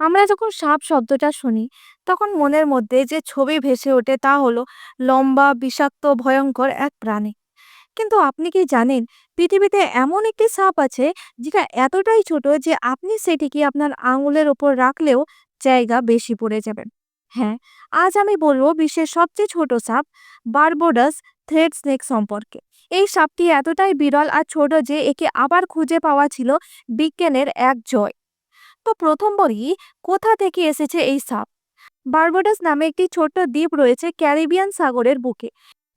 আমরা যখন সাপ শব্দটা শুনি, তখন মনের মধ্যে যে ছবি ভেসে ওঠে তা হলো লম্বা, বিষাক্ত, ভয়ঙ্কর এক প্রাণী। কিন্তু আপনি কি জানেন, পৃথিবীতে এমন একটি সাপ আছে যেটা এতটাই ছোট যে আপনি সেটিকে আপনার আঙুলের ওপর রাখলেও জায়গা বেশি পড়ে যাবেন হ্যাঁ আজ আমি বলব বিশ্বের সবচেয়ে ছোট সাপ বারবোডাস থ্রেড স্নেক সম্পর্কে। এই সাপটি এতটাই বিরল আর ছোট যে একে আবার খুঁজে পাওয়া ছিল বিজ্ঞানের এক জয়। তো প্রথম বলি কোথা থেকে এসেছে এই সাপ? বারবাডাস নামে একটি ছোট্ট দ্বীপ রয়েছে ক্যারিবিয়ান সাগরের বুকে।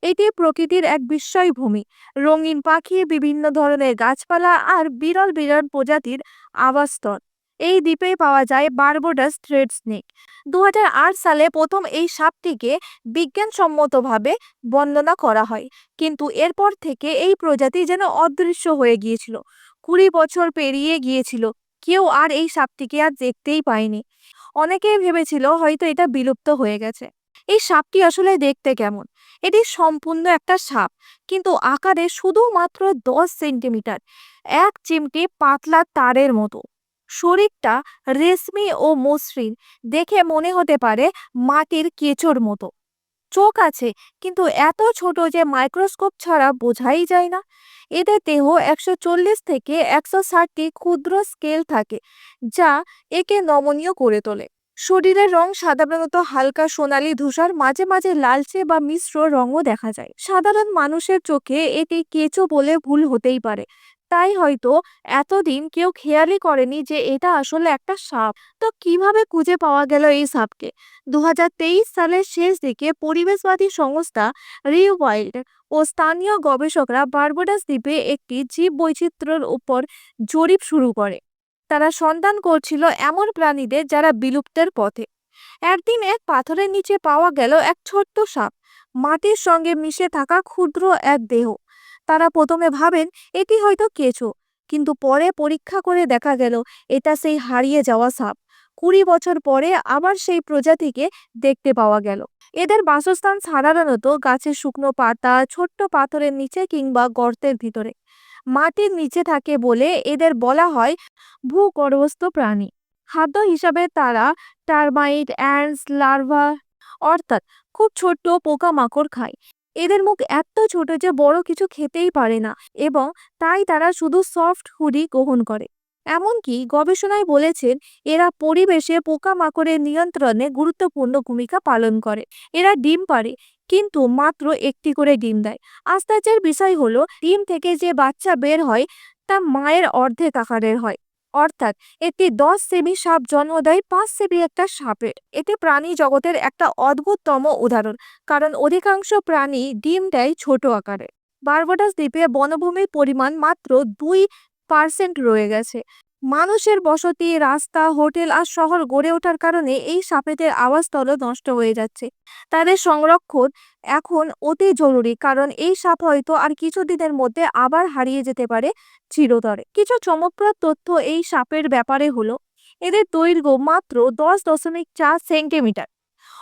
এটি প্রকৃতির এক বিস্ময় ভূমি। রঙিন পাখি, বিভিন্ন ধরনের গাছপালা আর বিরল বিরল প্রজাতির আবাসস্থল। এই দ্বীপে পাওয়া যায় বারবোডাস থ্রেড স্নেক। দু হাজার আট সালে প্রথম এই সাপটিকে বিজ্ঞানসম্মতভাবে বর্ণনা করা হয়। কিন্তু এরপর থেকে এই প্রজাতি যেন অদৃশ্য হয়ে গিয়েছিল। কুড়ি বছর পেরিয়ে গিয়েছিল। কেউ আর এই সাপটিকে আর দেখতেই পায়নি। অনেকেই ভেবেছিল হয়তো এটা বিলুপ্ত হয়ে গেছে। এই সাপটি আসলে দেখতে কেমন? এটি সম্পূর্ণ একটা সাপ, কিন্তু আকারে শুধুমাত্র দশ সেন্টিমিটার, এক চিমটি পাতলা তারের মতো। শরীরটা রেশমি ও মসৃণ, দেখে মনে হতে পারে মাটির কেঁচোর মতো। চোখ আছে, কিন্তু এত ছোট যে মাইক্রোস্কোপ ছাড়া বোঝাই যায় না। এদের দেহ একশো চল্লিশ থেকে একশো ষাটটি ক্ষুদ্র স্কেল থাকে, যা একে নমনীয় করে তোলে। শরীরের রং সাধারণত হালকা সোনালী ধূসার, মাঝে মাঝে লালচে বা মিশ্র রঙও দেখা যায়। সাধারণ মানুষের চোখে এটি কেঁচো বলে ভুল হতেই পারে তাই হয়তো এতদিন কেউ খেয়ালই করেনি যে এটা আসলে একটা সাপ। তো কীভাবে খুঁজে পাওয়া গেল এই সাপকে? দু হাজার তেইশ সালের শেষ দিকে পরিবেশবাদী সংস্থা রিওয়াইল্ড ও স্থানীয় গবেষকরা বারবাডাস দ্বীপে একটি জীব বৈচিত্র্যের উপর জরিপ শুরু করে। তারা সন্ধান করছিল এমন প্রাণীদের যারা বিলুপ্তের পথে। একদিন এক পাথরের নিচে পাওয়া গেল এক ছোট্ট সাপ। মাটির সঙ্গে মিশে থাকা ক্ষুদ্র এক দেহ। তারা প্রথমে ভাবেন, এটি হয়তো কেঁচো। কিন্তু পরে পরীক্ষা করে দেখা গেল, এটা সেই হারিয়ে যাওয়া সাপ। কুড়ি বছর পরে আবার সেই প্রজাতিকে দেখতে পাওয়া গেল। এদের বাসস্থান সাধারণত গাছের শুকনো পাতা, ছোট্ট পাথরের নিচে কিংবা গর্তের ভিতরে। মাটির নিচে থাকে বলে এদের বলা হয় ভূগর্ভস্থ প্রাণী। খাদ্য হিসাবে তারা টারমাইট, অ্যান্ডস, লার্ভা অর্থাৎ খুব ছোট্ট পোকামাকড় খায়। এদের মুখ এত ছোট যে বড় কিছু খেতেই পারে না এবং তাই তারা শুধু সফট হুডি গ্রহণ করে। এমনকি গবেষণায় বলেছেন, এরা পরিবেশে পোকামাকড়ের নিয়ন্ত্রণে গুরুত্বপূর্ণ ভূমিকা পালন করে। এরা ডিম পারে কিন্তু মাত্র একটি করে ডিম দেয়। আশ্চর্যের বিষয় হলো, ডিম থেকে যে বাচ্চা বের হয়, তা মায়ের অর্ধেক আকারের হয়। অর্থাৎ এটি দশ সেমি সাপ জন্ম দেয় পাঁচ সেমি একটা সাপের। এতে প্রাণী জগতের একটা অদ্ভুততম উদাহরণ, কারণ অধিকাংশ প্রাণী ডিম দেয় ছোট আকারে। বার্বাডাস দ্বীপে বনভূমির পরিমাণ মাত্র দুই পার্সেন্ট রয়ে গেছে। মানুষের বসতি, রাস্তা, হোটেল আর শহর গড়ে ওঠার কারণে এই সাপেদের আবাসস্থল নষ্ট হয়ে যাচ্ছে। তাদের সংরক্ষণ এখন অতি জরুরি, কারণ এই সাপ হয়তো আর কিছুদিনের মধ্যে আবার হারিয়ে যেতে পারে চিরতরে। কিছু চমকপ্রদ তথ্য এই সাপের ব্যাপারে হলো, এদের দৈর্ঘ্য মাত্র দশ দশমিক চার সেন্টিমিটার,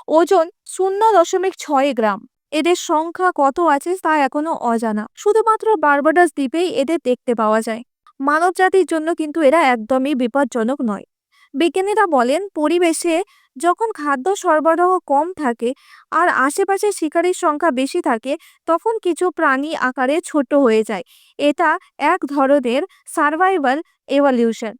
ওজন শূন্য দশমিক ছয় গ্রাম। এদের সংখ্যা কত আছে তা এখনও অজানা। শুধুমাত্র বারবাডাস দ্বীপেই এদের দেখতে পাওয়া যায়। মানব জাতির জন্য কিন্তু এরা একদমই বিপজ্জনক নয়। বিজ্ঞানীরা বলেন, পরিবেশে যখন খাদ্য সরবরাহ কম থাকে আর আশেপাশে শিকারীর সংখ্যা বেশি থাকে, তখন কিছু প্রাণী আকারে ছোট হয়ে যায়। এটা এক ধরনের survival evolution.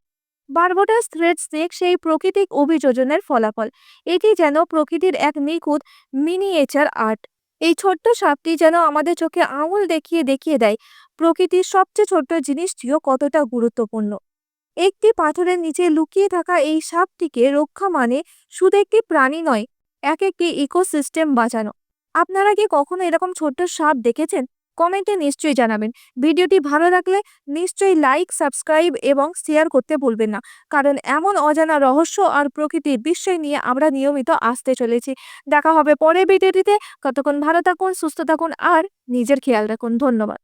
Barbados thread snake সেই প্রকৃতিক অভিযোজনের ফলাফল। এটি যেন প্রকৃতির এক নিখুঁত মিনিয়েচার আর্ট। এই ছোট্ট সাপটি যেন আমাদের চোখে আঙুল দেখিয়ে দেখিয়ে দেয়। প্রকৃতির সবচেয়ে ছোট্ট জিনিসটিও কতটা গুরুত্বপূর্ণ। একটি পাথরের নিচে লুকিয়ে থাকা এই সাপটিকে রক্ষা মানে শুধু একটি প্রাণী নয়, এক একটি ইকোসিস্টেম বাঁচানো। আপনারা কি কখনো এরকম ছোট্ট সাপ দেখেছেন? কমেন্টে নিশ্চয়ই জানাবেন। ভিডিওটি ভালো লাগলে নিশ্চয়ই লাইক, সাবস্ক্রাইব এবং শেয়ার করতে ভুলবেন না। কারণ এমন অজানা রহস্য আর প্রকৃতির বিষয় নিয়ে আমরা নিয়মিত আসতে চলেছি। দেখা হবে পরের ভিডিওটিতে। কতক্ষণ ভালো থাকুন, সুস্থ থাকুন আর নিজের খেয়াল রাখুন। ধন্যবাদ।